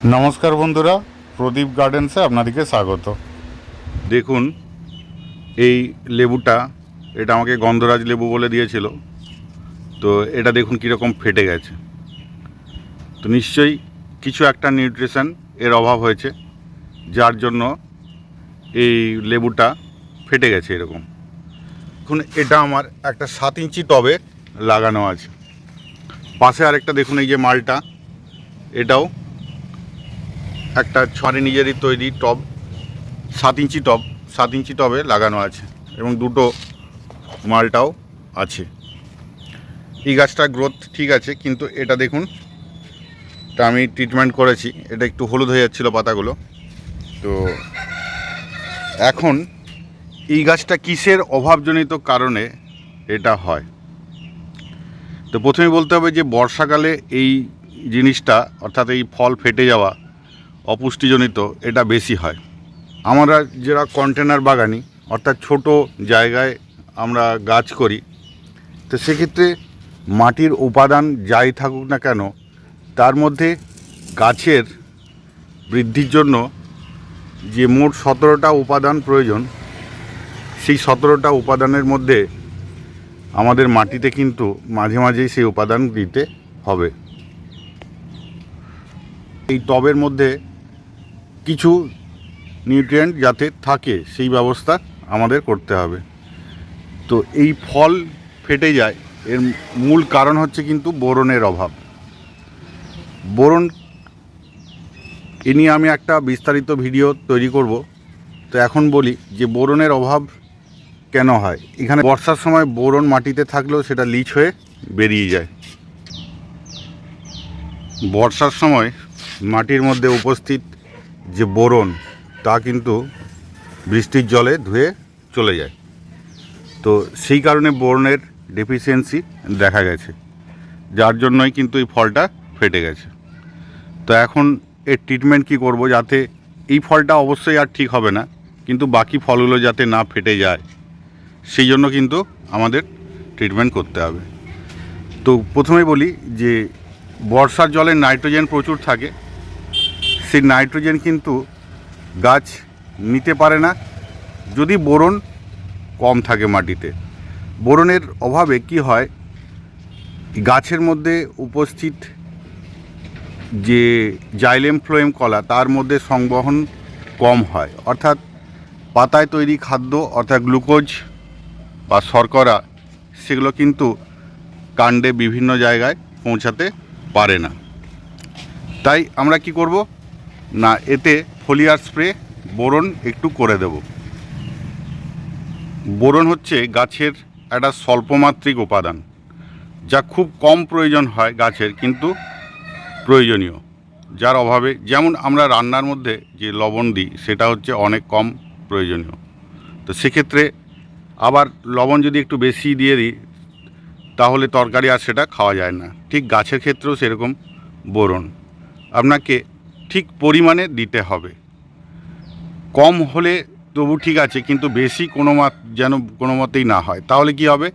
নমস্কার বন্ধুরা, প্রদীপ গার্ডেন্সে আপনাদেরকে স্বাগত। দেখুন, এই লেবুটা, এটা আমাকে গন্ধরাজ লেবু বলে দিয়েছিল। তো এটা দেখুন কীরকম ফেটে গেছে। তো নিশ্চয়ই কিছু একটা নিউট্রিশন এর অভাব হয়েছে, যার জন্য এই লেবুটা ফেটে গেছে এরকম। এখন এটা আমার একটা সাত ইঞ্চি টবে লাগানো আছে। পাশে আরেকটা দেখুন, এই যে মালটা, এটাও একটা ছড়ে নিজেরই তৈরি, টব, সাত ইঞ্চি টব, সাত ইঞ্চি টবে লাগানো আছে এবং দুটো মালটাও আছে। এই গাছটার গ্রোথ ঠিক আছে, কিন্তু এটা দেখুন, এটা আমি ট্রিটমেন্ট করেছি, এটা একটু হলুদ হয়ে যাচ্ছিল পাতাগুলো। তো এখন এই গাছটা কিসের অভাবজনিত কারণে এটা হয়? তো প্রথমে বলতে হবে যে বর্ষাকালে এই জিনিসটা, অর্থাৎ এই ফল ফেটে যাওয়া অপুষ্টিজনিত, এটা বেশি হয়। আমরা যারা কন্টেনার বাগানি, অর্থাৎ ছোট জায়গায় আমরা গাছ করি, তো সেক্ষেত্রে মাটির উপাদান যাই থাকুক না কেন, তার মধ্যে গাছের বৃদ্ধির জন্য যে মোট সতেরোটা উপাদান প্রয়োজন, সেই সতেরোটা উপাদানের মধ্যে আমাদের মাটিতে কিন্তু মাঝে মাঝেই সেই উপাদান দিতে হবে। এই টবের মধ্যে কিছু নিউট্রিয়েন্ট যাতে থাকে, সেই ব্যবস্থা আমাদের করতে হবে। তো এই ফল ফেটে যায়, এর মূল কারণ হচ্ছে কিন্তু বোরনের অভাব। বোরন, এ নিয়ে আমি একটা বিস্তারিত ভিডিও তৈরি করব। তো এখন বলি যে বোরনের অভাব কেন হয়? এখানে বর্ষার সময় বোরন মাটিতে থাকলেও সেটা লিচ হয়ে বেরিয়ে যায়। বর্ষার সময় মাটির মধ্যে উপস্থিত যে বোরন, তা কিন্তু বৃষ্টির জলে ধুয়ে চলে যায়। তো সেই কারণে বোরনের ডেফিসিয়েন্সি দেখা গেছে। যার জন্যই কিন্তু এই ফলটা ফেটে গেছে। তো এখন এর ট্রিটমেন্ট কি করব যাতে এই ফলটা অবশ্যই আর ঠিক হবে না, কিন্তু বাকি ফলগুলো যাতে না ফেটে যায়, সেই জন্য কিন্তু আমাদের ট্রিটমেন্ট করতে হবে। তো প্রথমে বলি যে বর্ষার জলে নাইট্রোজেন প্রচুর থাকে সেই নাইট্রোজেন কিন্তু গাছ নিতে পারে না। যদি বোরন কম থাকে মাটিতে, বোরনের অভাবে কি হয়? গাছের মধ্যে উপস্থিত যে জাইলেম ফ্লোয়েম কলা, তার মধ্যে সংবহন কম হয়। অর্থাৎ পাতায় তৈরি খাদ্য, অর্থাৎ গ্লুকোজ বা শর্করা, সেগুলো কিন্তু কাণ্ডে বিভিন্ন জায়গায় পৌঁছাতে পারে না। তাই আমরা কি করব? না, এতে ফোলিয়ার স্প্রে, বোরন একটু করে দেব। বোরন হচ্ছে গাছের একটা স্বল্পমাত্রিক উপাদান, যা খুব কম প্রয়োজন হয় গাছের, কিন্তু প্রয়োজনীয়। যার অভাবে, যেমন আমরা রান্নার মধ্যে যে লবণ দিই, সেটা হচ্ছে অনেক কম প্রয়োজনীয়। তো সেক্ষেত্রে আবার লবণ যদি একটু বেশি দিয়ে দিই, তাহলে তরকারি আর সেটা খাওয়া যায় না। ঠিক গাছের ক্ষেত্রেও সেরকম বোরন। আপনাকে ঠিক পরিমাণে দিতে হবে। কম হলে তবু ঠিক আছে, কিন্তু বেশি কোনো মাত যেন কোনো মতেই না হয়। তাহলে কি হবে?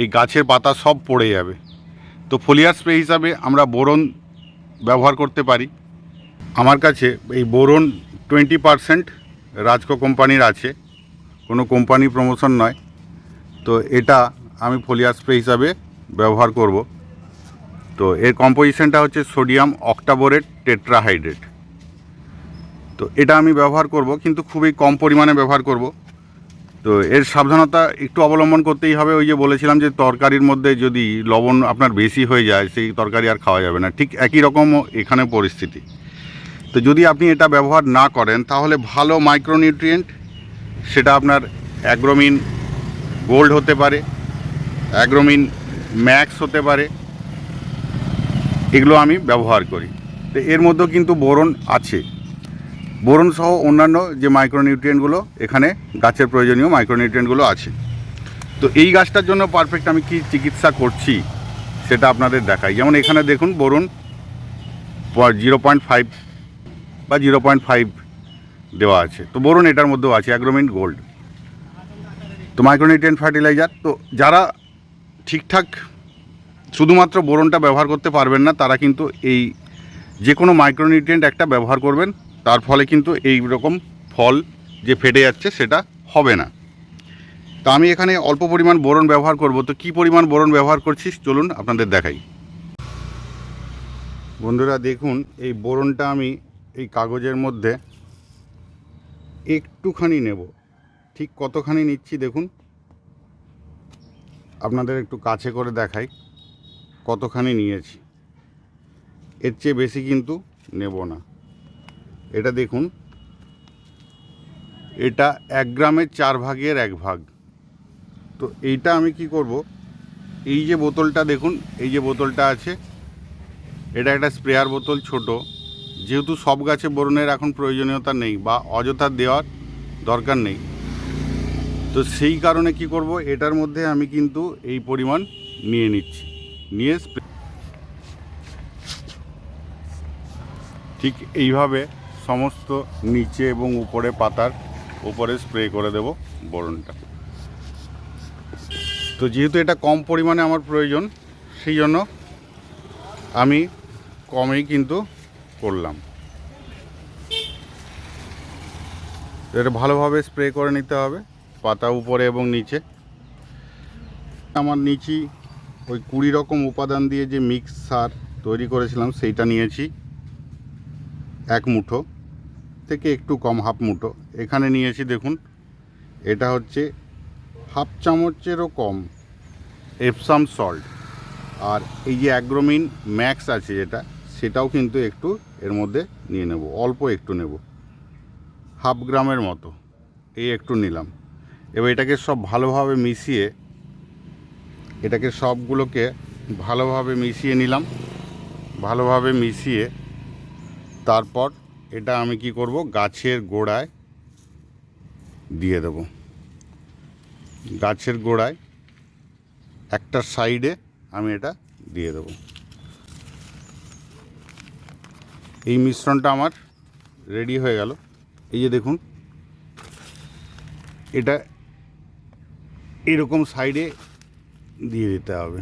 এই গাছের পাতা সব পড়ে যাবে। তো ফোলিয়ার স্প্রে হিসাবে আমরা বোরন ব্যবহার করতে পারি। আমার কাছে এই বোরন টোয়েন্টি পারসেন্ট রাজকো কোম্পানির আছে। কোনো কোম্পানি প্রমোশন নয়। তো এটা আমি ফোলিয়ার স্প্রে হিসাবে ব্যবহার করব। তো এর কম্পোজিশনটা হচ্ছে সোডিয়াম অক্টাবোরেট টেট্রাহাইড্রেট তো এটা আমি ব্যবহার করব, কিন্তু খুবই কম পরিমাণে ব্যবহার করব। তো এর সাবধানতা একটু অবলম্বন করতেই হবে, ওই যে বলেছিলাম যে তরকারির মধ্যে যদি লবণ আপনার বেশি হয়ে যায়, সেই তরকারি আর খাওয়া যাবে না। ঠিক একই রকম এখানে পরিস্থিতি। তো যদি আপনি এটা ব্যবহার না করেন, তাহলে ভালো মাইক্রোনিউট্রিয়েন্ট সেটা আপনার অ্যাগ্রোমিন গোল্ড হতে পারে অ্যাগ্রোমিন ম্যাক্স হতে পারে এগুলো আমি ব্যবহার করি। তো এর মধ্যেও কিন্তু বোরন আছে। বোরন সহ অন্যান্য যে মাইক্রোনিউট্রিয়েন্টগুলো এখানে গাছের প্রয়োজনীয় মাইক্রোনিউট্রিয়েন্টগুলো আছে। তো এই গাছটার জন্য পারফেক্ট আমি কি চিকিৎসা করছি, সেটা আপনাদের দেখাই। যেমন এখানে দেখুন বোরন জিরো পয়েন্ট ফাইভ বা জিরো পয়েন্ট ফাইভ দেওয়া আছে। তো বোরন এটার মধ্যেও আছে, অ্যাগ্রোমিন গোল্ড। তো মাইক্রোনিউট্রিয়েন্ট ফার্টিলাইজার তো যারা ঠিকঠাক শুধুমাত্র বোরনটা ব্যবহার করতে পারবেন না, তারা কিন্তু এই যে কোনো মাইক্রোনিউট্রিয়েন্ট একটা ব্যবহার করবেন, তার ফলে কিন্তু এই রকম ফল যে ফেটে যাচ্ছে সেটা হবে না। তা আমি এখানে অল্প পরিমাণ বোরন ব্যবহার করব, তো কি পরিমাণ বোরন ব্যবহার করছি চলুন আপনাদের দেখাই। বন্ধুরা, দেখুন, এই বোরনটা আমি এই কাগজের মধ্যে একটুখানি নেব। ঠিক কতখানি নিচ্ছি, দেখুন। আপনাদের একটু কাছে করে দেখাই। কতখানি নিয়েছি? এর চেয়ে বেশি কিন্তু নেব না। এটা দেখুন। এটা এক গ্রামের চার ভাগের এক ভাগ। তো এইটা আমি কি করব? এই যে বোতলটা দেখুন, এই যে বোতলটা আছে, এটা একটা স্প্রেয়ার বোতল ছোট। যেহেতু সব গাছে বরণের এখন প্রয়োজনীয়তা নেই বা অযথা দেওয়ার দরকার নেই। তো সেই কারণে কি করব? এটার মধ্যে আমি কিন্তু এই পরিমাণ নিয়ে নিচ্ছি। নিয়ে স্প্রে ঠিক এইভাবে সমস্ত নিচে এবং উপরে পাতার উপরে স্প্রে করে দেব বরণটা। তো যেহেতু এটা কম পরিমাণে আমার প্রয়োজন, সেই জন্য আমি কমেই কিন্তু করলাম। এটা ভালোভাবে স্প্রে করে নিতে হবে, পাতা উপরে এবং নিচে। আমার নিচি ওই কুড়ি রকম উপাদান দিয়ে যে মিক্স সার তৈরি করেছিলাম, সেইটা নিয়েছি। এক মুঠো থেকে একটু কম, হাফ মুঠো। এখানে নিয়েছি, দেখুন, এটা হচ্ছে হাফ চামচেরও কম এপসাম সল্ট আর এই যে অ্যাগ্রোমিন ম্যাক্স আছে যেটা, সেটাও কিন্তু একটু এর মধ্যে নিয়ে নেব, অল্প একটু নেব। হাফ গ্রামের মতো, এই একটু নিলাম। এবার এটাকে সব ভালোভাবে মিশিয়ে এটাকে সবগুলোকে ভালোভাবে মিশিয়ে নিলাম। ভালোভাবে মিশিয়ে তারপর এটা আমি কি করব? গাছের গোড়ায় দিয়ে দেব। গাছের গোড়ায় একটা সাইডে আমি এটা দিয়ে দেব। এই মিশ্রণটা আমার রেডি হয়ে গেল। এই যে দেখুন, এটা এরকম সাইডে দিয়ে দিতে হবে।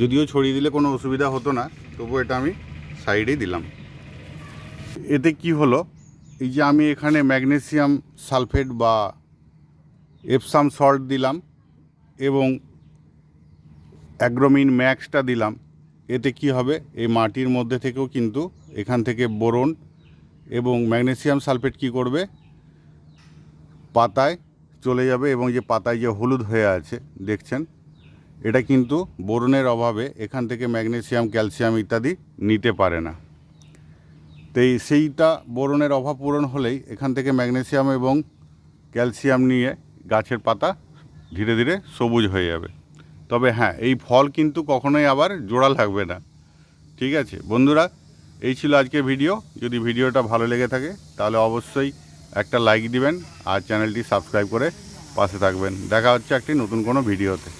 যদিও ছড়িয়ে দিলে কোনো অসুবিধা হতো না, তবু এটা আমি সাইডেই দিলাম। এতে কি হলো? এই যে আমি এখানে ম্যাগনেসিয়াম সালফেট বা এপসাম সল্ট দিলাম এবং অ্যাগ্রোমিন ম্যাক্সটা দিলাম। এতে কি হবে? এই মাটির মধ্যে থেকেও কিন্তু এখান থেকে বোরন এবং ম্যাগনেসিয়াম সালফেট কি করবে? পাতায় চলে যাবে এবং যে পাতায় যে হলুদ হয়ে আছে, দেখছেন? এটা কিন্তু বোরনের অভাবে এখান থেকে ম্যাগনেসিয়াম, ক্যালসিয়াম ইত্যাদি নিতে পারে না। তো সেইটা বোরনের অভাব পূরণ হলেই এখান থেকে ম্যাগনেসিয়াম এবং ক্যালসিয়াম নিয়ে গাছের পাতা ধীরে ধীরে সবুজ হয়ে যাবে। তবে হ্যাঁ এই ফল কিন্তু কখনোই আবার জোড়া লাগবে না। ঠিক আছে? বন্ধুরা, এই ছিল আজকে ভিডিও। যদি ভিডিওটা ভালো লেগে থাকে, তাহলে অবশ্যই একটা লাইক দিবেন আর চ্যানেলটি সাবস্ক্রাইব করে পাশে থাকবেন। দেখা হচ্ছে একটি নতুন কোনো ভিডিওতে